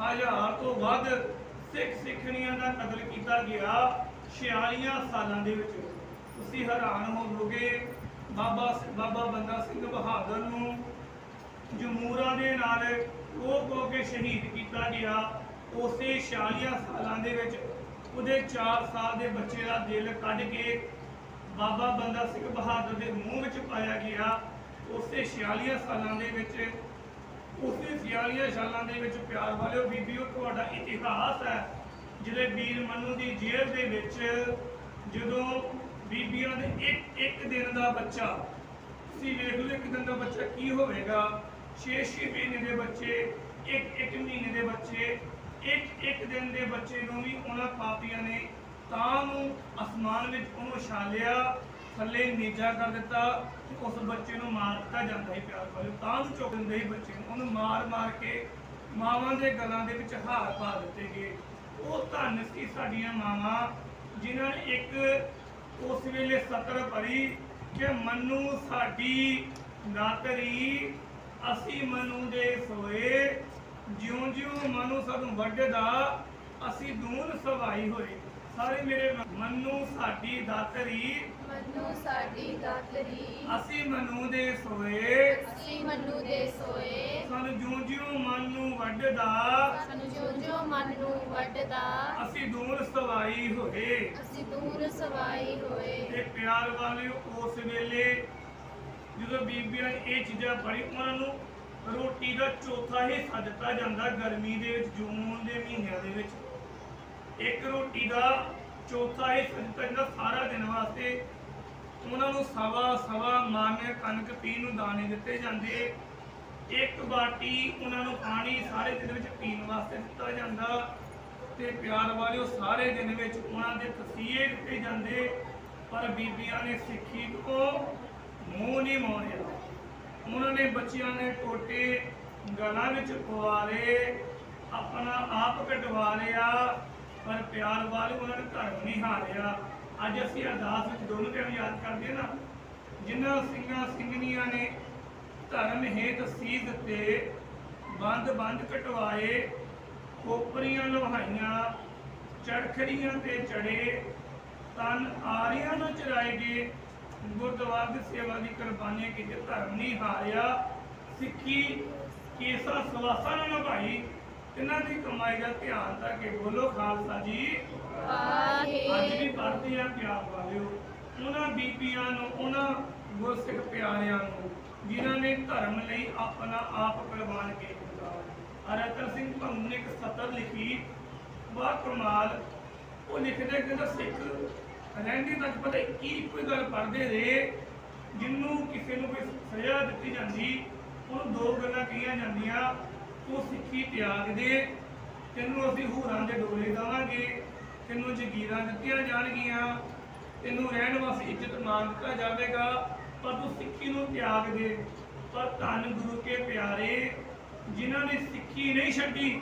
ਹਜ਼ਾਰ ਤੋਂ ਵੱਧ ਸਿੱਖ ਸਿੱਖਣੀਆਂ ਦਾ ਕਤਲ ਕੀਤਾ ਗਿਆ 46 ਸਾਲਾਂ ਦੇ ਵਿੱਚ। ਤੁਸੀਂ ਹੈਰਾਨ ਹੋਵੋਗੇ, ਬਾਬਾ ਬਾਬਾ ਬੰਦਾ ਸਿੰਘ ਬਹਾਦਰ ਨੂੰ ਜਮੂਰਾ ਦੇ ਨਾਲ ਉਹ ਕੋ ਕੇ ਸ਼ਹੀਦ ਕੀਤਾ ਗਿਆ। ਉਸੇ 46 ਸਾਲਾਂ ਦੇ ਵਿੱਚ ਉਹਦੇ 4 ਸਾਲ ਦੇ ਬੱਚੇ ਦਾ ਦਿਲ ਕੱਢ ਕੇ ਬਾਬਾ ਬੰਦਾ ਸਿੰਘ ਬਹਾਦਰ ਦੇ ਮੂੰਹ ਵਿੱਚ ਪਾਇਆ ਗਿਆ। ਉਸੇ 46 ਸਾਲਾਂ ਦੇ ਵਿੱਚ ਉਸੇ 46 ਸਾਲਾਂ ਦੇ ਵਿੱਚ ਪਿਆਰ ਵਾਲਿਓ ਬੀਬੀਓ ਤੁਹਾਡਾ ਇਤਿਹਾਸ ਹੈ। ਜਿਹੜੇ ਵੀਰ ਮਨੂ ਦੀ ਜੇਲ੍ਹ ਦੇ ਵਿੱਚ ਜਦੋਂ ਬੀਬੀਆਂ ਦੇ ਇੱਕ ਇੱਕ ਦਿਨ ਦਾ ਬੱਚਾ, ਤੁਸੀਂ ਵੇਖ ਲਓ ਇੱਕ ਦਿਨ ਦਾ ਬੱਚਾ ਕੀ ਹੋਵੇਗਾ। 6-6 ਮਹੀਨੇ ਦੇ ਬੱਚੇ, ਇੱਕ ਇੱਕ ਮਹੀਨੇ ਦੇ ਬੱਚੇ, ਇੱਕ ਇੱਕ ਦਿਨ ਦੇ ਬੱਚੇ ਨੂੰ ਵੀ ਉਹਨਾਂ ਪਾਪੀਆਂ ਨੇ ਤਾਂ ਨੂੰ ਅਸਮਾਨ ਵਿੱਚ ਉਹਨੂੰ ਛਾਲਿਆ। ਥੱਲੇ ਨੀਚਾ ਕਰ ਦਿੱਤਾ ਤੇ ਉਸ ਬੱਚੇ ਨੂੰ ਮਾਰ ਦਿੱਤਾ ਜਾਂਦਾ ਹੈ ਪਿਆਰ ਵਾਲੇ ਤਾਂ ਨੂੰ ਚੁੱਕ ਦਿੰਦੇ ਸੀ ਬੱਚੇ ਨੂੰ, ਉਹਨੂੰ ਮਾਰ ਮਾਰ ਕੇ ਮਾਵਾਂ ਦੇ ਗਲਾਂ ਦੇ ਵਿੱਚ ਹਾਰ ਪਾ ਦਿੱਤੇ ਗਏ। ਉਹ ਧੰਨ ਸੀ ਸਾਡੀਆਂ ਮਾਵਾਂ, ਜਿਨ੍ਹਾਂ ਨੇ ਇੱਕ ਉਸ ਵੇਲੇ ਸਤਰ ਭਰੀ ਕਿ ਮਨੂ ਸਾਡੀ ਦਾਤਰੀ, ਅਸੀਂ ਮਨੂ ਦੇ ਸੋਏ। ਜਿਉਂ ਜਿਉਂ ਮਨੂ ਸਾਨੂੰ ਵੱਢਦਾ, ਅਸੀਂ ਦੂਨ ਸਵਾਈ ਹੋਏ। ਸਾਰੇ ਮੇਰੇ ਮਨੂ ਸਾਡੀ ਦਾਤਰੀ ਮਨੂ ਸਾਡੀ ਦਾਤਰੀ। ਅਸੀਂ ਮਨੂ ਦੇ ਸੋਏ। ਅਸੀਂ ਮਨੂ ਦੇ ਸੋਏ। ਸਾਨੂੰ ਜਿਉਂ ਜਿਉਂ ਮਨ ਨੂੰ ਵੱਢਦਾ। ਸਾਨੂੰ ਜੋ ਜੋ ਮਨ ਨੂੰ ਵੱਢਦਾ। ਅਸੀਂ ਦੂਰ ਸਵਾਈ ਹੋਏ। ਅਸੀਂ ਦੂਰ ਸਵਾਈ ਹੋਏ। ਤੇ ਪਿਆਰ ਵਾਲੇ ਉਸ ਵੇਲੇ ਜਦੋਂ ਬੀਬੀਆਂ ਨੇ ਇਹ ਚੀਜ਼ਾਂ ਪੜੀ ਉਹਨਾਂ ਨੂੰ ਰੋਟੀ ਦਾ ਚੌਥਾ ਹਿੱਸਾ ਦਿੱਤਾ ਜਾਂਦਾ ਗਰਮੀ ਦੇ ਵਿੱਚ ਜੂਨ ਦੇ ਮਹੀਨਿਆਂ ਦੇ ਵਿੱਚ। ਇੱਕ ਰੋਟੀ ਦਾ ਚੌਥਾ ਹਿੱਸਾ ਦਿੱਤਾ ਜਾਂਦਾ ਸਾਰਾ ਦਿਨ ਵਾਸਤੇ। ਉਹਨਾਂ ਨੂੰ ਸਵਾ ਸਵਾ ਮਾਨੇ ਕਣਕ ਪੀਣ ਨੂੰ ਦਾਣੇ ਦਿੱਤੇ ਜਾਂਦੇ। ਇੱਕ ਬਾਟੀ ਉਹਨਾਂ ਨੂੰ ਪਾਣੀ ਸਾਰੇ ਦਿਨ ਵਿੱਚ ਪੀਣ ਵਾਸਤੇ ਦਿੱਤਾ ਜਾਂਦਾ। ਤੇ ਪਿਆਰ ਵਾਲਿਓ ਸਾਰੇ ਦਿਨ ਵਿੱਚ ਉਹਨਾਂ ਦੇ ਤਸੀਹੇ ਦਿੱਤੇ ਜਾਂਦੇ। ਪਰ ਬੀਬੀਆਂ ਨੇ ਸਿੱਖੀ ਤੋਂ ਮੂੰਹ ਨਹੀਂ ਮੋੜਿਆ। ਉਹਨਾਂ ਨੇ ਬੱਚਿਆਂ ਨੇ ਟੋਟੇ ਗਲਾਂ ਵਿੱਚ ਪਵਾ ਆਪਣਾ ਆਪ ਕਟਵਾ ਲਿਆ, ਪਰ ਪਿਆਰ ਵਾਲੇ ਉਹਨਾਂ ਨੇ ਧਰਮ ਨਹੀਂ ਹਾਰਿਆ। ਅੱਜ ਅਸੀਂ ਅਰਦਾਸ ਵਿੱਚ ਦੋਨੋਂ ਦਿਨ ਯਾਦ ਕਰਦੇ ਨਾ, ਜਿਨ੍ਹਾਂ ਸਿੰਘਾਂ ਸਿੰਘਣੀਆਂ ਨੇ ਧਰਮ ਹੇਤ ਸੀਸ ਦਿੱਤੇ, ਬੰਦ ਬੰਦ ਕਟਵਾਏ ਕੋਪਰੀਆਂ ਲਵਾਈਆਂ, ਚੜਖੜੀਆਂ ਤੇ ਚੜੇ, ਤਨ ਆਰੀਆਂ ਨੂੰ ਚਰਾਏ ਗਏ ਗੁਰਦੁਆਰਾ ਦੀ ਸੇਵਾ ਦੀ ਕੁਰਬਾਨੀਆਂ ਕੀਤੇ, ਧਰਮ ਨਹੀਂ ਹਾਰਿਆ, ਸਿੱਖੀ ਕੇਸਾ ਸਵਾਸਾਂ ਨੂੰ ਨਿਭਾਈ ਇਹਨਾਂ ਦੀ ਕਮਾਈ ਦਾ ਧਿਆਨ ਤਾਂ ਕਿ ਬੋਲੋ, ਖਾਲਸਾ ਜੀ। ਅੱਜ ਵੀ ਆ ਪਿਆਰ ਵਾਲਿਓ, ਉਹਨਾਂ ਬੀਬੀਆਂ ਨੂੰ, ਉਹਨਾਂ ਗੁਰਸਿੱਖ ਪਿਆਰਿਆਂ ਨੂੰ, ਜਿਨ੍ਹਾਂ ਨੇ ਧਰਮ ਲਈ ਆਪਣਾ ਆਪ ਕੁਰਬਾਨ ਕੀਤਾ। ਅਰਤਨ ਸਿੰਘ ਭੰਗੂ ਨੇ ਇੱਕ ਸਤਰ ਲਿਖੀ ਬਾ ਕਮਾਲ, ਉਹ ਲਿਖਦੇ ਕਿ ਸਿੱਖ, ਰਹਿੰਦੇ ਤੱਕ ਪਤਾ ਕੀ ਕੋਈ ਗੱਲ ਪੜ੍ਹਦੇ ਰਹੇ ਜਿੰਨੂੰ ਕਿਸੇ ਨੂੰ ਕੋਈ ਸਜ਼ਾ ਦਿੱਤੀ ਜਾਂਦੀ, ਉਹਨੂੰ ਦੋ ਗੱਲਾਂ ਕਹੀਆਂ ਜਾਂਦੀਆਂ ਉਹ ਸਿੱਖੀ ਤਿਆਗ ਦੇ, ਤੈਨੂੰ ਅਸੀਂ ਹੂਰਾਂ ਦੇ ਡੋਲੇ ਦੇਵਾਂਗੇ ਤੈਨੂੰ ਜਗੀਰਾਂ ਦਿੱਤੀਆਂ ਜਾਣਗੀਆਂ, ਤੈਨੂੰ ਰਹਿਣ ਵਾਸਤੇ ਇੱਜ਼ਤ ਮਾਨ ਦਿੱਤਾ ਜਾਵੇਗਾ, ਪਰ ਤੂੰ ਸਿੱਖੀ ਨੂੰ ਤਿਆਗ ਦੇ। ਪਰ ਧੰਨ ਗੁਰੂ ਕੇ ਪਿਆਰੇ, ਜਿਨ੍ਹਾਂ ਨੇ ਸਿੱਖੀ ਨਹੀਂ ਛੱਡੀ,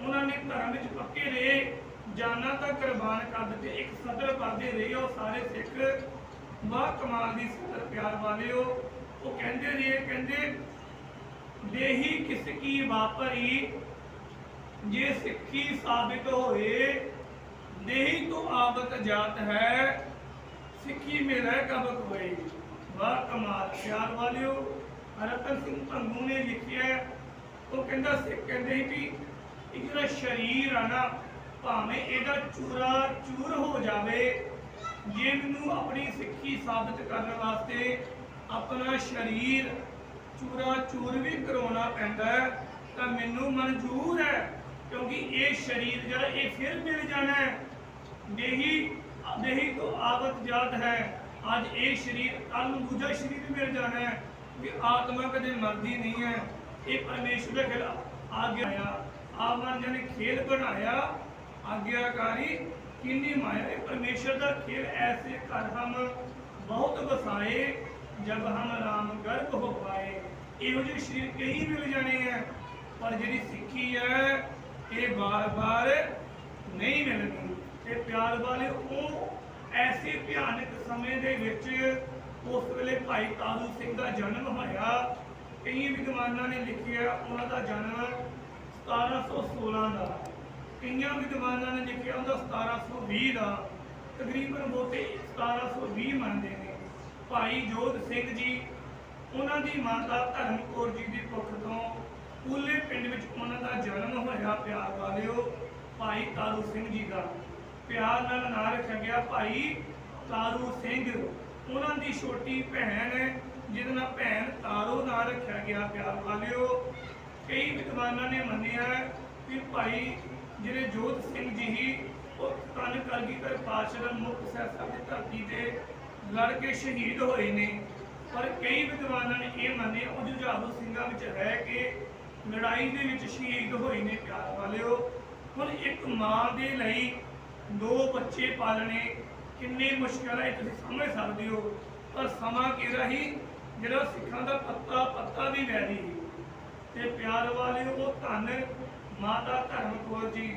ਉਹਨਾਂ ਨੇ ਧਰਮ ਵਿੱਚ ਪੱਕੇ ਰਹੇ, ਜਾਨਾਂ ਤਾਂ ਕੁਰਬਾਨ ਕਰ ਦਿੱਤੇ, ਇੱਕ ਸਦਰ ਕਰਦੇ ਰਹੇ ਉਹ ਸਾਰੇ ਸਿੱਖ। ਬਾ ਕਮਾਲ ਦੀ ਸਦਰ ਪਿਆਰ ਵਾਲਿਓ, ਉਹ ਕਹਿੰਦੇ ਰਹੇ ਕਹਿੰਦੇ, ਦੇਹੀ ਕਿਸ ਕੀ ਵਾਪਰੀ? ਜੇ ਸਿੱਖੀ ਸਾਬਿਤ ਹੋਏ ਦੇਹੀ ਤੋਂ ਆਬਤ ਜਾਤ ਹੈ, ਸਿੱਖੀ ਮਿਲੇ ਕਬਕ ਹੋਏ ਵਾਹ ਕਮਾਲ, ਪਿਆਰ ਵਾਲਿਓ ਰਤਨ ਸਿੰਘ ਭੰਗੂ ਨੇ ਲਿਖਿਆ ਉਹ ਕਹਿੰਦਾ ਸਿੱਖ ਕਹਿੰਦੇ ਸੀ ਵੀ ਇਹ ਜਿਹੜਾ ਸਰੀਰ ਆ ਨਾ, ਭਾਵੇਂ ਇਹਦਾ ਚੂਰਾ ਚੂਰ ਹੋ ਜਾਵੇ ਜੇ ਮੈਨੂੰ ਆਪਣੀ ਸਿੱਖੀ ਸਾਬਤ ਕਰਨ ਵਾਸਤੇ ਆਪਣਾ ਸਰੀਰ ਚੂਰਾ ਚੂਰ ਵੀ ਕਰਾਉਣਾ ਪੈਂਦਾ ਤਾਂ ਮੈਨੂੰ ਮਨਜ਼ੂਰ ਹੈ, ਕਿਉਂਕਿ ਇਹ ਸਰੀਰ ਜਿਹੜਾ, ਇਹ ਫਿਰ ਮਿਲ ਜਾਣਾ ਹੈ। ਦੇਹੀ ਦੇਹੀ ਤੋਂ ਆਵਤ ਜਾਤ ਹੈ। ਅੱਜ ਇਹ ਸਰੀਰ ਕੱਲ ਨੂੰ ਦੂਜਾ ਸਰੀਰ ਮਿਲ ਜਾਣਾ ਹੈ ਵੀ ਆਤਮਾ ਕਦੇ ਮਰਦੀ ਨਹੀਂ ਹੈ। ਇਹ ਪਰਮੇਸ਼ਵਰ ਦੇ ਖਿਲਾਫ ਆਗਿਆ ਆਮਨ ਜਨੇ ਖੇਲ ਬਣਾਇਆ। ਆਗਿਆਕਾਰੀ ਕਿੰਨੀ ਮਾਇਆ ਇਹ ਪਰਮੇਸ਼ਵਰ ਦਾ ਖੇਲ ਐਸੇ ਕਰ ਹਮ ਬਹੁਤ ਵਸਾਏ, ਜਬ ਹਮ ਰਾਮ ਗਰਭ ਹੋ ਪਾਏ। ਇਹੋ ਜਿਹੇ ਸਰੀਰ ਕਈ ਮਿਲ ਜਾਣੇ ਹੈ। ਪਰ ਜਿਹੜੀ ਸਿੱਖੀ ਹੈ, ਇਹ ਬਾਰ-ਬਾਰ ਨਹੀਂ ਮਿਲਣੀ। ਇਹ ਪਿਆਰ ਵਾਲੇ ਉਹ ਐਸੇ ਭਿਆਨਕ ਸਮੇਂ ਦੇ ਵਿੱਚ ਉਸ ਵੇਲੇ ਭਾਈ ਤਾਰੂ ਸਿੰਘ ਦਾ ਜਨਮ ਹੋਇਆ। ਕਈ ਵਿਦਵਾਨਾਂ ਨੇ ਲਿਖਿਆ ਉਹਨਾਂ ਦਾ ਜਨਮ 1716 ਦਾ। ਕਈਆਂ ਵਿਦਵਾਨਾਂ ਨੇ ਲਿਖਿਆ ਹੁੰਦਾ 1720 ਦਾ। ਤਕਰੀਬਨ ਬਹੁਤੇ 1720 ਮੰਨਦੇ ਨੇ। ਭਾਈ ਜੋਧ ਸਿੰਘ ਜੀ, ਉਹਨਾਂ ਦੀ ਮਾਤਾ ਧਰਮ ਕੌਰ ਜੀ ਦੀ ਕੁੱਖ ਤੋਂ ਪੂਲੇ ਪਿੰਡ ਵਿੱਚ ਉਹਨਾਂ ਦਾ ਜਨਮ ਹੋਇਆ, ਪਿਆਰ ਵਾਲਿਓ, ਭਾਈ ਤਾਰੂ ਸਿੰਘ ਜੀ ਦਾ। ਪਿਆਰ ਨਾਲ ਨਾਂ ਰੱਖਿਆ ਗਿਆ ਭਾਈ ਤਾਰੂ ਸਿੰਘ। ਉਹਨਾਂ ਦੀ ਛੋਟੀ ਭੈਣ ਹੈ ਜਿਹਦਾ ਨਾਂ ਭੈਣ ਤਾਰੂ ਨਾਂ ਰੱਖਿਆ ਗਿਆ ਪਿਆਰ ਵਾਲਿਓ। ਕਈ ਵਿਦਵਾਨਾਂ ਨੇ ਮੰਨਿਆ ਕਿ ਭਾਈ ਜਿਹੜੇ ਜੋਤ ਸਿੰਘ ਜੀ ਹੀ ਉਹ ਤਨ ਕਰਗੀ ਕਰ ਪਾਤਸ਼ਾਹ ਦਾ ਮੁਕਤ ਸਾਹਿਬ ਦੀ ਧਰਤੀ ਤੇ ਲੜ ਕੇ ਸ਼ਹੀਦ ਹੋਏ ਨੇ। ਪਰ ਕਈ ਵਿਦਵਾਨਾਂ ਨੇ ਇਹ ਮੰਨਿਆ, ਉਹ ਜੁਝਾਰੂ ਸਿੰਘਾਂ ਵਿੱਚ ਰਹਿ ਕੇ ਲੜਾਈ ਦੇ ਵਿੱਚ ਸ਼ਹੀਦ ਹੋਏ ਨੇ ਪਿਆਰ ਵਾਲਿਓ। ਹੁਣ ਇੱਕ ਮਾਂ ਦੇ ਲਈ ਦੋ ਬੱਚੇ ਪਾਲਣੇ ਕਿੰਨੇ ਮੁਸ਼ਕਲ ਹੈ, ਤੁਸੀਂ ਸਮਝ ਸਕਦੇ ਹੋ, ਪਰ ਸਮਾਂ ਕਿਹੜਾ ਹੀ ਜਿਹੜਾ ਸਿੱਖਾਂ ਦਾ ਪੱਤਾ ਪੱਤਾ ਵੀ ਵੈਰੀ ਤੇ ਪਿਆਰ ਵਾਲੇ ਉਹ ਧੰਨ ਮਾਤਾ ਧਰਮ ਕੌਰ ਜੀ,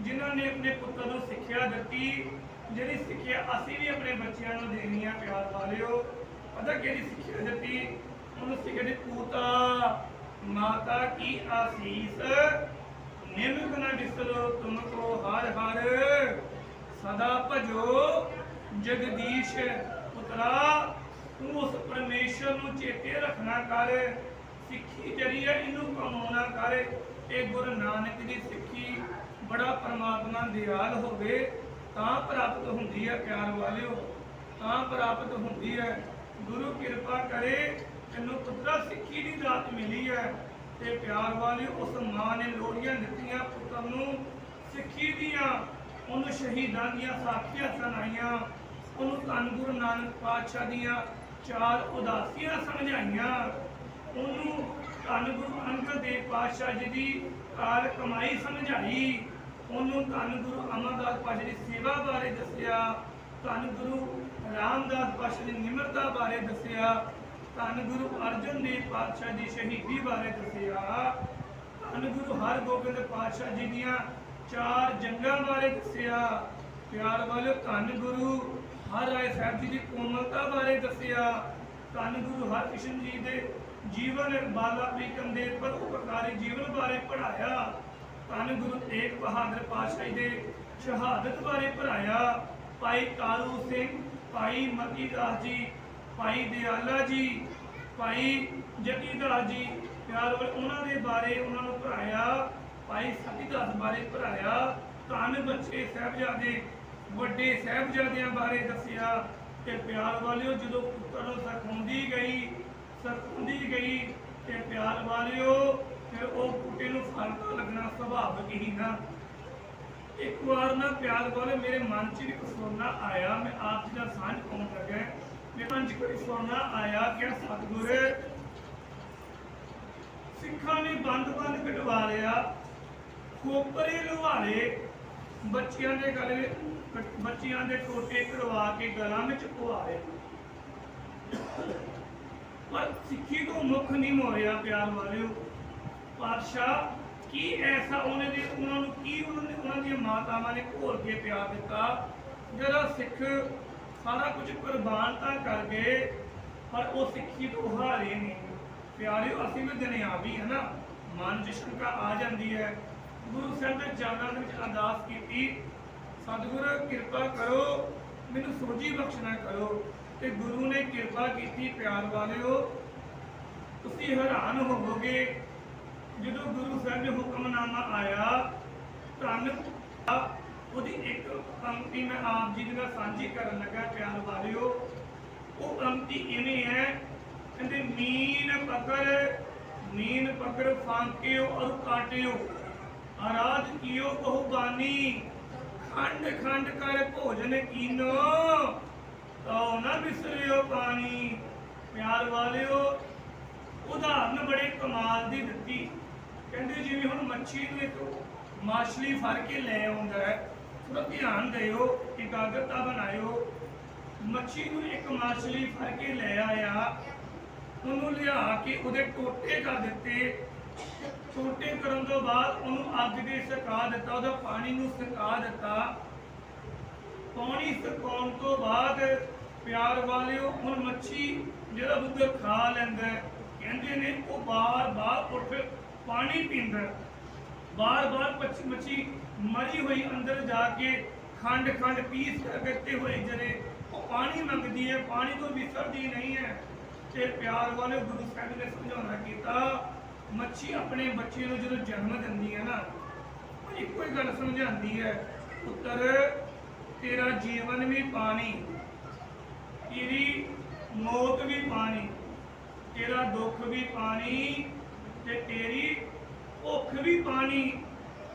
ਜਿਨ੍ਹਾਂ ਨੇ ਆਪਣੇ ਪੁੱਤਰ ਨੂੰ ਸਿੱਖਿਆ ਦਿੱਤੀ, ਜਿਹੜੀ ਸਿੱਖਿਆ ਅਸੀਂ ਵੀ ਆਪਣੇ ਬੱਚਿਆਂ ਨੂੰ ਦੇਣੀ ਆ, ਪਿਆਰ ਵਾਲਿਓ। ਪਤਾ ਕਿਹੜੀ ਸਿੱਖਿਆ ਦਿੱਤੀ? ਉਹਨੂੰ ਸਿੱਖਿਆ ਦਿੱਤੀ ਪੂਤਾ, ਮਾਤਾ ਕੀ ਆਸੀਸ? ਨਿਮਕ ਨਾ ਵਿਸਰੋ ਤੁਮ ਕੋ ਹਰ ਹਰ ਸਦਾ ਭਜੋ ਜਗਦੀਸ਼ ਪੁੱਤਰਾ, ਤੂੰ ਉਸ ਪਰਮੇਸ਼ਰ ਨੂੰ ਚੇਤੇ ਰੱਖਣਾ ਕਰ, ਸਿੱਖੀ ਜਰੀਏ ਇਹਨੂੰ ਕਮਾਉਣਾ ਕਰ। ਇਹ ਗੁਰੂ ਨਾਨਕ ਦੀ ਸਿੱਖੀ ਬੜਾ ਪਰਮਾਤਮਾ ਦਿਆਲ ਹੋਵੇ, ਤਾਂ ਪ੍ਰਾਪਤ ਹੁੰਦੀ ਹੈ ਪਿਆਰ ਵਾਲਿਓ, ਤਾਂ ਪ੍ਰਾਪਤ ਹੁੰਦੀ ਹੈ। ਗੁਰੂ ਕਿਰਪਾ ਕਰੇ, ਤੈਨੂੰ ਪੁੱਤਰਾ ਸਿੱਖੀ ਦੀ ਦਾਤ ਮਿਲੀ ਹੈ, ਤੇ ਪਿਆਰ ਵਾਲਿਓ, ਉਸ ਮਾਂ ਨੇ ਲੋੜੀਆਂ ਦਿੱਤੀਆਂ ਪੁੱਤਰ ਨੂੰ ਸਿੱਖੀ ਦੀਆਂ। ਉਹਨੂੰ ਸ਼ਹੀਦਾਂ ਦੀਆਂ ਸਾਖੀਆਂ ਸੁਣਾਈਆਂ, ਉਹਨੂੰ ਧੰਨ ਗੁਰੂ ਨਾਨਕ ਪਾਤਸ਼ਾਹ ਦੀਆਂ ਚਾਰ ਉਦਾਸੀਆਂ ਸਮਝਾਈਆਂ, ਉਹਨੂੰ ਧੰਨ ਗੁਰੂ ਅੰਗਦ ਦੇਵ ਪਾਤਸ਼ਾਹ ਜੀ ਦੀ ਕਾਰ ਕਮਾਈ ਸਮਝਾਈ, ਉਹਨੂੰ ਧੰਨ ਗੁਰੂ ਅਮਰਦਾਸ ਪਾਤਸ਼ਾਹ ਦੀ ਸੇਵਾ ਬਾਰੇ ਦੱਸਿਆ, ਧੰਨ ਗੁਰੂ ਰਾਮਦਾਸ ਪਾਤਸ਼ਾਹ ਦੀ ਨਿਮਰਤਾ ਬਾਰੇ ਦੱਸਿਆ, ਧੰਨ ਗੁਰੂ ਅਰਜਨ ਦੇਵ ਪਾਤਸ਼ਾਹ ਦੀ ਸ਼ਹੀਦੀ ਬਾਰੇ ਦੱਸਿਆ, ਧੰਨ ਗੁਰੂ ਹਰਗੋਬਿੰਦ ਪਾਤਸ਼ਾਹ ਜੀ ਦੀਆਂ ਚਾਰ ਜੰਗਾਂ ਬਾਰੇ ਦੱਸਿਆ। ਪਿਆਰ ਵਾਲੇ ਧੰਨ ਗੁਰੂ ਹਰ ਰਾਏ ਸਾਹਿਬ ਜੀ ਦੀ ਕੋਮਲਤਾ ਬਾਰੇ ਦੱਸਿਆ। ਧੰਨ ਗੁਰੂ ਹਰਕ੍ਰਿਸ਼ਨ ਜੀ ਦੇ ਜੀਵਨ ਬਾਲਾ ਪ੍ਰੀਤਮ ਦੇ ਪਰ ਜੀਵਨ ਬਾਰੇ ਪੜਾਇਆ ਧੰਨ ਗੁਰੂ ਤੇਗ ਬਹਾਦਰ ਪਾਤਸ਼ਾਹ ਜੀ ਦੇ ਸ਼ਹਾਦਤ ਬਾਰੇ ਪੜਾਇਆ ਭਾਈ ਕਾਲੂ ਸਿੰਘ, ਭਾਈ ਮਤੀ ਦਾਸ ਜੀ, ਭਾਈ ਦਿਆਲਾ ਜੀ, ਭਾਈ ਜਤੀਦਾਸ ਜੀ, ਪਿਆਰ ਵਾਲੇ, ਉਹਨਾਂ ਦੇ ਬਾਰੇ ਉਹਨਾਂ ਨੂੰ ਪੜਾਇਆ ਭਾਈ ਸਤੀਦਾਸ ਬਾਰੇ ਪੜਾਇਆ ਧੰਨ ਬੱਚੇ ਸਾਹਿਬਜ਼ਾਦੇ, ਵੱਡੇ ਸਾਹਿਬਜ਼ਾਦਿਆਂ ਬਾਰੇ ਦੱਸਿਆ ਤੇ ਪਿਆਰ ਵਾਲਿਓ, ਜਦੋਂ ਪੁੱਤਰ ਨੂੰ ਸਿਖਾਉਂਦੀ ਗਈ ਸਿਖਾਉਂਦੀ ਗਈ ਤੇ ਪਿਆਰ ਵਾਲਿਓ, ਫਿਰ ਉਹ ਬੂਟੇ ਨੂੰ ਫਲ ਲੱਗਣਾ ਸੁਭਾਵਿਕ ਹੀ ਨਾ। ਇੱਕ ਵਾਰ ਨਾ ਪਿਆਰ ਵਾਲੇ ਮੇਰੇ ਮਨ 'ਚ ਇੱਕ ਸੁਣਨਾ ਆਇਆ, ਮੈਂ ਆਪ ਜੀ ਦਾ ਸਾਂਝ ਪਾਉਣ ਲੱਗਾ ਮੇਰੇ ਮਨ 'ਚ ਕੋਈ ਸੁਣਨਾ ਆਇਆ ਕਿ ਸਤਿਗੁਰ ਸਿੱਖਾਂ ਨੇ ਬੰਦ-ਬੰਦ ਕਟਵਾ ਲਿਆ। ਕੋਪਰੇ ਲੁਹਾਰੇ ਬੱਚਿਆਂ ਦੇ ਗਲੇ ਬੱਚਿਆਂ ਦੇ ਟੋਟੇ ਕਰਵਾ ਕੇ ਗਲਾਂ ਵਿੱਚ ਪਵਾਏ ਪਰ ਸਿੱਖੀ ਤੋਂ ਮੁੱਖ ਨਹੀਂ ਮੋਰਿਆ ਪਿਆਰ ਵਾਲਿਓ। ਪਾਤਸ਼ਾਹ, ਕੀ ਐਸਾ ਉਹਨੇ ਦੇ, ਉਹਨਾਂ ਨੂੰ ਕੀ ਉਹਨਾਂ ਨੇ ਉਹਨਾਂ ਦੀਆਂ ਮਾਤਾਵਾਂ ਨੇ ਘੋਲ ਕੇ ਪਿਆਰ ਦਿੱਤਾ? ਜਿਹੜਾ ਸਿੱਖ ਸਾਰਾ ਕੁਝ ਕੁਰਬਾਨ ਤਾਂ ਕਰ ਗਏ, ਪਰ ਉਹ ਸਿੱਖੀ ਤੋਂ ਹਾਰੇ ਨਹੀਂ। ਪਿਆਰਿਓ, ਅਸੀਂ ਵੀ ਦੁਨਿਆਵੀ ਹੈ ਨਾ, ਮਨ 'ਚ ਸ਼ੰਕਾ ਆ ਜਾਂਦੀ ਹੈ ਗੁਰੂ ਸਾਹਿਬ ਦੇ ਚਰਨਾਂ ਦੇ ਵਿੱਚ ਅਰਦਾਸ ਕੀਤੀ, ਸਤਿਗੁਰ, ਕਿਰਪਾ ਕਰੋ, ਮੈਨੂੰ ਸੋਝੀ ਬਖਸ਼ਣਾ ਕਰੋ ਤੇ ਗੁਰੂ ਨੇ ਕਿਰਪਾ ਕੀਤੀ ਪਿਆਰ ਵਾਲਿਓ। ਤੁਸੀਂ ਹੈਰਾਨ ਹੋਵੋਗੇ, ਜਦੋਂ ਗੁਰੂ ਸਾਹਿਬ ਦੇ ਹੁਕਮਨਾਮਾ ਆਇਆ, ਧੰਨ ਉਹਦੀ ਇੱਕ ਪੰਕਤੀ ਮੈਂ ਆਪ ਜੀ ਦੇ ਨਾਲ ਸਾਂਝੀ ਕਰਨ ਲੱਗਾ, ਪਿਆਰ ਵਾਲਿਓ। ਉਹ ਪੰਕਤੀ ਇਵੇਂ ਹੈ, ਕਹਿੰਦੇ, ਮੀਨ ਪਕੜ ਮੀਨ ਪਕੜ ਫਾਂਕਿਓ ਔਰ ਕਾਟਿਓ। ਆਰਾਧ ਕੀਓ ਬਹੁ ਬਾਨੀ। ਖੰਡ ਖੰਡ ਕਰ ਭੋਜਨ ਕੀਨੋ ਤੋ ਨਾ ਬਿਸਰਿਓ ਪਾਣੀ। ਪਿਆਰ ਵਾਲਿਓ, ਉਦਾਹਰਨ ਬੜੇ ਕਮਾਲ ਦੀ ਦਿੱਤੀ। ਕਹਿੰਦੇ ਜਿਵੇਂ ਹੁਣ ਮੱਛੀ ਨੂੰ ਇੱਕ ਮਾਛਲੀ ਫੜ ਕੇ ਲੈ ਆਉਂਦਾ ਹੈ ਥੋੜਾ ਧਿਆਨ ਦਿਓ, ਇਕਾਗਰਤਾ ਬਣਾਇਓ। ਮੱਛੀ ਨੂੰ ਇੱਕ ਮਾਛਲੀ ਫੜ ਕੇ ਲੈ ਆਇਆ, ਉਹਨੂੰ ਲਿਆ ਕੇ ਉਹਦੇ ਟੋਟੇ ਕਰ ਦਿੱਤੇ। ਛੋਟੇ ਕਰਨ ਤੋਂ ਬਾਅਦ ਉਹਨੂੰ ਅੱਗ ਦੇ ਸੁਕਾ ਦਿੱਤਾ, ਉਹਦਾ ਪਾਣੀ ਨੂੰ ਸੁਕਾ ਦਿੱਤਾ ਪਾਣੀ ਸੁਕਾਉਣ ਤੋਂ ਬਾਅਦ ਪਿਆਰ ਵਾਲਿਓ, ਹੁਣ ਮੱਛੀ ਜਿਹੜਾ ਬੁੱਧ ਖਾ ਲੈਂਦਾ ਕਹਿੰਦੇ ਨੇ ਉਹ ਬਾਰ ਬਾਰ ਉੱਠ ਪਾਣੀ ਪੀਂਦਾ ਹੈ। ਬਾਰ-ਬਾਰ ਪੱਛੀ, ਮੱਛੀ ਮਰੀ ਹੋਈ ਅੰਦਰ ਜਾ ਕੇ ਖੰਡ ਖੰਡ ਪੀਸ ਕਰ ਕੱਟੇ ਹੋਏ ਜਰੇ, ਉਹ ਪਾਣੀ ਮੰਗਦੀ ਹੈ, ਪਾਣੀ ਤੋਂ ਵਿਸਰਦੀ ਨਹੀਂ ਹੈ ਤੇ ਪਿਆਰ ਵਾਲੇ ਗੁਰੂ ਸਾਹਿਬ ਨੇ ਸਮਝਾਉਣਾ ਕੀਤਾ ਮੱਛੀ ਆਪਣੇ ਬੱਚੇ ਨੂੰ ਜਦੋਂ ਜਨਮ ਦਿੰਦੀ ਹੈ ਨਾ, ਉਹ ਇੱਕੋ ਹੀ ਗੱਲ ਸਮਝਾਉਂਦੀ ਹੈ, ਪੁੱਤਰ, ਤੇਰਾ ਜੀਵਨ ਵੀ ਪਾਣੀ, ਤੇਰੀ ਮੌਤ ਵੀ ਪਾਣੀ, ਤੇਰਾ ਦੁੱਖ ਵੀ ਪਾਣੀ ਤੇ ਤੇਰੀ ਭੁੱਖ ਵੀ ਪਾਣੀ,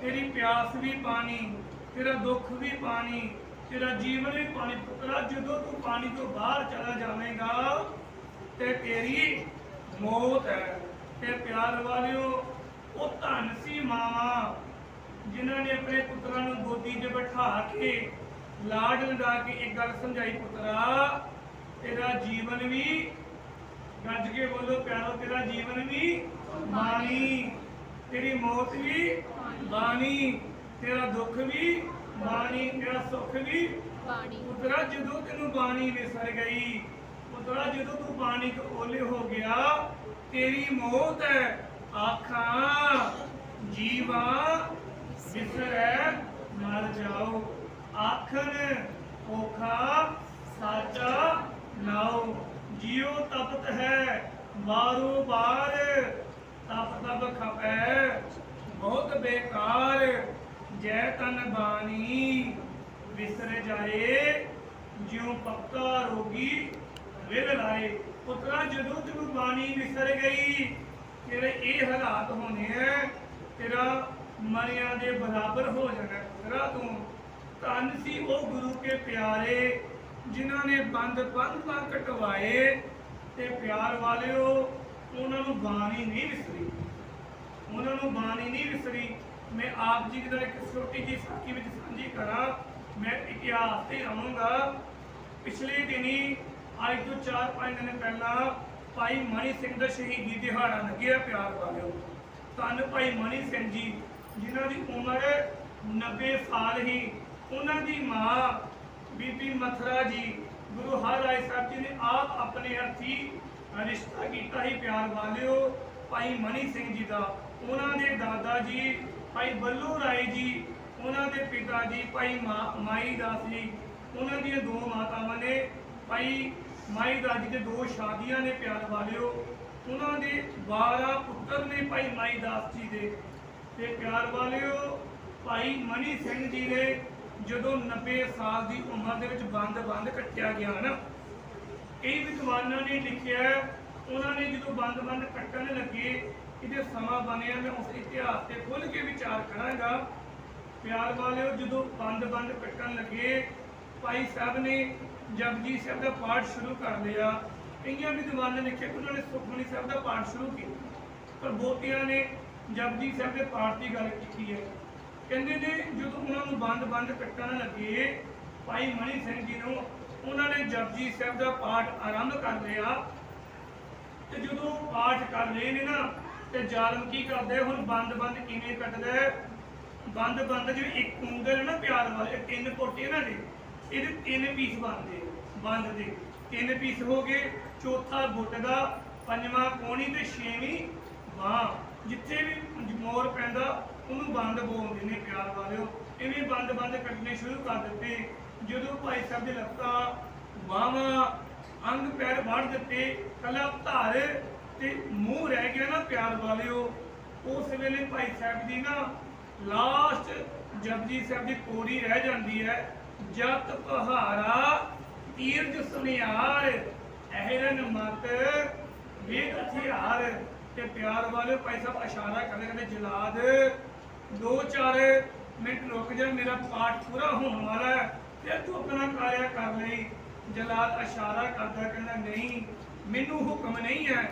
ਤੇਰੀ ਪਿਆਸ ਵੀ ਪਾਣੀ, ਤੇਰਾ ਦੁੱਖ ਵੀ ਪਾਣੀ, ਤੇਰਾ ਜੀਵਨ ਵੀ ਪਾਣੀ, ਪੁੱਤਰਾ, ਜਦੋਂ ਤੂੰ ਪਾਣੀ ਤੋਂ ਬਾਹਰ ਚਲਾ ਜਾਵੇਂਗਾ ਤੇ ਤੇਰੀ ਮੌਤ ਹੈ। ਤੇ ਪਿਆਰ ਵਾਲਿਓ, ਉਹ ਧਨ ਸੀ ਮਾਵਾ, ਜਿਨ੍ਹਾਂ ਨੇ ਆਪਣੇ ਪੁੱਤਰਾਂ ਨੂੰ ਗੋਦੀ 'ਚ ਬਿਠਾ ਕੇ ਲਾਡ ਲਗਾ ਕੇ ਇੱਕ ਗੱਲ ਸਮਝਾਈ, ਪੁੱਤਰਾ, ਤੇਰਾ ਜੀਵਨ ਵੀ ਗੱਜ ਕੇ ਬੋਲੋ, ਪਿਆਰੋ, ਤੇਰਾ ਜੀਵਨ ਵੀ ਬਾਣੀ, ਤੇਰੀ ਮੌਤ ਵੀ ਬਾਣੀ, ਤੇਰਾ ਦੁੱਖ ਵੀ ਬਾਣੀ, ਤੇਰਾ ਸੁੱਖ ਵੀ ਬਾਣੀ। ਪੁੱਤਰਾ, ਜਦੋਂ ਤੈਨੂੰ ਬਾਣੀ ਵਿਸਰ ਗਈ, ਪੁੱਤਰਾ, ਜਦੋਂ ਤੂੰ ਬਾਣੀ ਤੋਂ ਓਲੇ ਹੋ ਗਿਆ ਤੇਰੀ ਮੌਤ ਹੈ। ਆਖਾਂ, ਜੀਵਾ ਵਿਸਰੈ ਮਰ ਜਾਓ। ਆਖਣ, ਔਖਾ ਸਾਚਾ ਨਾਉ ਜਿਉ ਤਪਤ ਹੈ ਬਾਰੋ ਬਾਰ। ਤਪ ਤਪ ਖਪੈ, ਬਹੁਤ ਬੇਕਾਰ। ਜੈ ਤਨ ਬਾਣੀ ਵਿਸਰ ਜਾਏ। ਜਿਉ ਪੱਕਾ ਰੋਗੀ, ਵਿਲ ਲਾਏ। ਪੁੱਤਰਾ, ਜਦੋਂ ਤੈਨੂੰ ਬਾਣੀ ਵਿਸਰ ਗਈ, ਤੇਰੇ ਇਹ ਹਾਲਾਤ ਹੋਣੇ ਐ ਤੇਰਾ ਮਰਿਆ ਦੇ ਬਰਾਬਰ ਹੋ ਜਾਣਾ ਪੁੱਤਰਾ ਤੂੰ। ਧੰਨ ਸੀ ਉਹ ਗੁਰੂ ਕੇ ਪਿਆਰੇ, ਜਿਨ੍ਹਾਂ ਨੇ ਬੰਦ ਬੰਦ ਨਾ ਕਟਵਾਏ, ਤੇ ਪਿਆਰ ਵਾਲਿਓ, ਉਹਨਾਂ ਨੂੰ ਬਾਣੀ ਨਹੀਂ ਵਿਸਰੀ। ਉਹਨਾਂ ਨੂੰ ਬਾਣੀ ਨਹੀਂ ਵਿਸਰੀ। ਮੈਂ ਆਪ ਜੀ ਦਾ ਇੱਕ ਛੋਟੀ ਜਿਹੀ ਸਾਖੀ ਵਿੱਚ ਸਾਂਝੀ ਕਰਾਂ। ਮੈਂ ਇਤਿਹਾਸ ਤੇ ਆਵਾਂਗਾ ਪਿਛਲੇ ਦਿਨੀ ਅੱਜ ਤੋਂ 4-5 ਦਿਨ ਪਹਿਲਾਂ ਭਾਈ ਮਣੀ ਸਿੰਘ ਦਾ ਸ਼ਹੀਦੀ ਦਿਹਾੜਾ ਲੱਗਿਆ ਪਿਆਰ ਵਾਲਿਓ। ਧੰਨ ਭਾਈ ਮਣੀ ਸਿੰਘ ਜੀ, ਜਿਨ੍ਹਾਂ ਦੀ ਉਮਰ 90 ਸਾਲ ਹੀ ਉਹਨਾਂ ਦੀ ਮਾਂ ਬੀਬੀ ਮਥਰਾ ਜੀ, ਗੁਰੂ ਹਰਿਰਾਏ ਸਾਹਿਬ ਜੀ ਨੇ ਆਪ ਆਪਣੇ ਹੱਥੀ ਰਿਸ਼ਤਾ ਕੀਤਾ ਹੀ ਪਿਆਰ ਵਾਲਿਓ। ਭਾਈ ਮਨੀ ਸਿੰਘ ਜੀ ਦਾ, ਉਹਨਾਂ ਦੇ ਦਾਦਾ ਜੀ, ਭਾਈ ਬੱਲੂ ਰਾਏ ਜੀ, ਉਹਨਾਂ ਦੇ ਪਿਤਾ ਜੀ, ਭਾਈ ਮਾ- ਮਾਈ ਦਾਸ ਜੀ, ਉਹਨਾਂ ਦੀਆਂ ਦੋ ਮਾਤਾਵਾਂ ਨੇ। ਭਾਈ ਮਾਈ ਦਾਸ ਜੀ ਦੇ ਦੋ ਸ਼ਾਦੀਆਂ ਨੇ ਪਿਆਰ ਵਾਲਿਓ, ਉਹਨਾਂ ਦੇ 12 ਪੁੱਤਰ ਨੇ ਭਾਈ ਮਾਈ ਦਾਸ ਜੀ ਦੇ। ਤੇ ਪਿਆਰ ਵਾਲਿਓ, ਭਾਈ ਮਨੀ ਸਿੰਘ ਜੀ ਨੇ ਜਦੋਂ 90 ਸਾਲ ਦੀ ਉਮਰ ਦੇ ਵਿੱਚ ਬੰਦ ਬੰਦ ਕੱਟਿਆ ਗਿਆ ਨਾ, ਕਈ ਵਿਦਵਾਨਾਂ ਨੇ ਲਿਖਿਆ, ਉਹਨਾਂ ਨੇ ਜਦੋਂ ਬੰਦ ਬੰਦ ਕੱਟਣ ਲੱਗੇ, ਇਹਦੇ ਸਮਾਂ ਬਣਿਆ, ਮੈਂ ਉਸ ਇਤਿਹਾਸ ਤੇ ਖੁੱਲ ਕੇ ਵਿਚਾਰ ਕਰਾਂਗਾ। ਪਿਆਰ ਵਾਲਿਓ, ਜਦੋਂ ਬੰਦ ਬੰਦ ਕੱਟਣ ਲੱਗੇ, ਭਾਈ ਸਾਹਿਬ ਨੇ ਜਪਜੀ ਸਾਹਿਬ ਦਾ ਪਾਠ ਸ਼ੁਰੂ ਕਰ ਲਿਆ। ਕਈਆਂ ਵਿਦਵਾਨਾਂ ਨੇ ਲਿਖਿਆ ਕਿ ਉਹਨਾਂ ਨੇ ਸੁਖਮਨੀ ਸਾਹਿਬ ਦਾ ਪਾਠ ਸ਼ੁਰੂ ਕੀਤਾ। ਪਰ ਬਹੁਤਿਆਂ ਨੇ ਜਪਜੀ ਸਾਹਿਬ ਦੇ ਪਾਠ ਦੀ ਗੱਲ ਕੀਤੀ ਹੈ। ਕਹਿੰਦੇ ਨੇ, ਜਦੋਂ ਉਹਨਾਂ ਨੂੰ ਬੰਦ ਬੰਦ ਕੱਟਣ ਲੱਗੇ, ਭਾਈ ਮਣੀ ਸਿੰਘ ਜੀ ਨੂੰ ਉਹਨਾਂ ਨੇ ਜਪਜੀ ਸਾਹਿਬ ਦਾ ਪਾਠ ਆਰੰਭ ਕਰ ਲਿਆ। ਤੇ ਜਦੋਂ ਪਾਠ ਕਰ ਰਹੇ ਨੇ ਨਾ, ਤੇ ਜ਼ਾਲਮ ਕੀ ਕਰਦੇ? ਹੁਣ ਬੰਦ ਬੰਦ ਕਿਵੇਂ ਕੱਟਦਾ ਹੈ? ਬੰਦ ਬੰਦ ਜਿਵੇਂ ਇੱਕ ਉਂਗਲ ਹੈ ਨਾ ਪਿਆਰ ਵਾਲੇ ਤਿੰਨ ਪੋਟੇ ਇਹਨਾਂ ਦੇ ਇਹਦੇ ਤਿੰਨ ਪੀਸ ਬਣਦੇ ਬੰਦ ਦੇ। ਤਿੰਨ ਪੀਸ ਹੋ ਗਏ, ਚੌਥਾ ਗੁੱਟ ਦਾ ਪੰਜਵਾਂ ਕੋਣੀ ਤੇ ਛੇਵੀਂ ਬਾਹ। ਜਿੱਥੇ ਵੀ ਮੋਰ ਪੈਂਦਾ, ਉਹਨੂੰ ਬੰਦ ਬੋਲਦੇ ਨੇ ਪਿਆਰ ਵਾਲਿਓ। ਇਵੇਂ ਬੰਦ ਬੰਦ ਕੱਟਣੇ ਸ਼ੁਰੂ ਕਰ ਦਿੱਤੇ। ਜਦੋਂ ਭਾਈ ਸਾਹਿਬ ਦੇ ਲੱਤਾਂ ਬਾਹਾਂ, ਅੰਗ ਪੈਰ ਵੜ ਦਿੱਤੇ, ਕੱਲਾ ਧਾਰ ਤੇ ਮੂੰਹ ਰਹਿ ਗਿਆ ਨਾ ਪਿਆਰ ਵਾਲਿਓ, ਉਸ ਵੇਲੇ ਭਾਈ ਸਾਹਿਬ ਦੀ ਨਾ ਲਾਸਟ ਜਪਜੀ ਸਾਹਿਬ ਦੀ ਕੋੜੀ ਰਹਿ ਜਾਂਦੀ ਹੈ। ਜਤ ਪਹਾਰਾ ਤੀਰਜ ਸੁਨਿਆਰ, ਅਹਿਰਨ ਮਤ, ਵੇਦ ਹਥਿਆਰ ਤੇ ਪਿਆਰ ਵਾਲੇ ਭਾਈ ਸਾਹਿਬ ਇਸ਼ਾਰਾ ਕਰਦੇ ਕਹਿੰਦੇ, ਜਲਾਦ, ਦੋ ਚਾਰ ਮਿੰਟ ਰੁਕ ਜਾ, ਮੇਰਾ ਪਾਠ ਪੂਰਾ ਹੋਣ ਵਾਲਾ ਹੈ, ਫਿਰ ਤੂੰ ਆਪਣਾ ਕਾਰਿਆ ਕਰ ਲਈ। ਜਲਾਦ ਇਸ਼ਾਰਾ ਕਰਦਾ ਕਹਿੰਦਾ, ਨਹੀਂ, ਮੈਨੂੰ ਹੁਕਮ ਨਹੀਂ ਹੈ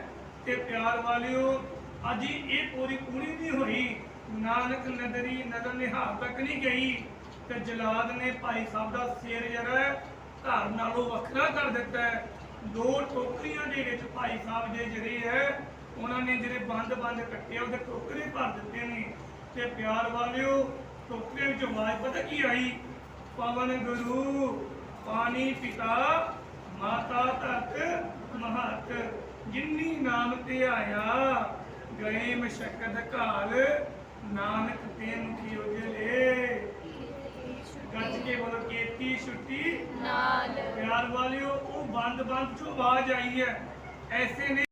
ਤੇ ਪਿਆਰ ਵਾਲਿਓ, ਅਜੀ ਇਹ ਪੂਰੀ ਪੂਰੀ ਨਹੀਂ ਹੋਈ। ਨਾਨਕ ਨਦਰੀ ਨਦਰ ਨਿਹਾਰ ਤੱਕ ਨਹੀਂ ਗਈ। ਤੇ ਜਲਾਦ ਨੇ ਭਾਈ ਸਾਹਿਬ ਦਾ ਸਿਰ ਜਿਹੜਾ ਘਰ ਨਾਲੋਂ ਵੱਖਰਾ ਕਰ ਦਿੱਤਾ ਹੈ। ਦੋ ਟੋਕਰੀਆਂ ਦੇ ਵਿੱਚ ਭਾਈ ਸਾਹਿਬ ਦੇ ਜਿਹੜੇ ਹੈ, ਉਹਨਾਂ ਨੇ ਜਿਹੜੇ ਬੰਦ ਬੰਦ ਕੱਟੇ ਉਹਦੇ ਟੋਕਰੇ ਭਰ ਦਿੱਤੇ ਨੇ। ਤੇ ਪਿਆਰ ਵਾਲਿਓ, ਟੋਕਰੇ ਵਿੱਚ ਆਵਾਜ਼ ਪਤਾ ਕੀ ਆਈ? ਪਵਨ ਗੁਰੂ, ਪਾਣੀ ਪਿਤਾ, ਮਾਤਾ ਧਰਤ ਮਹਤ। ਜਿੰਨੀ ਨਾਮ ਤੇ ਆਇਆ, ਗਏ ਮਸ਼ਕਤ ਕਾਲ ਨਾਨਕ ਤੇ ਮੁਖੀ ਉਜਲੇ ਗੱਜ ਕੇ ਬੋਲੋ ਕੀਤੀ ਛੁੱਟੀ। ਨਾਲ। ਪਿਆਰ ਵਾਲਿਓ ਉਹ ਬੰਦ ਬੰਦ ਚੋਂ ਆਵਾਜ਼ ਆਈ ਹੈ। ਐਸੇ ਨੇ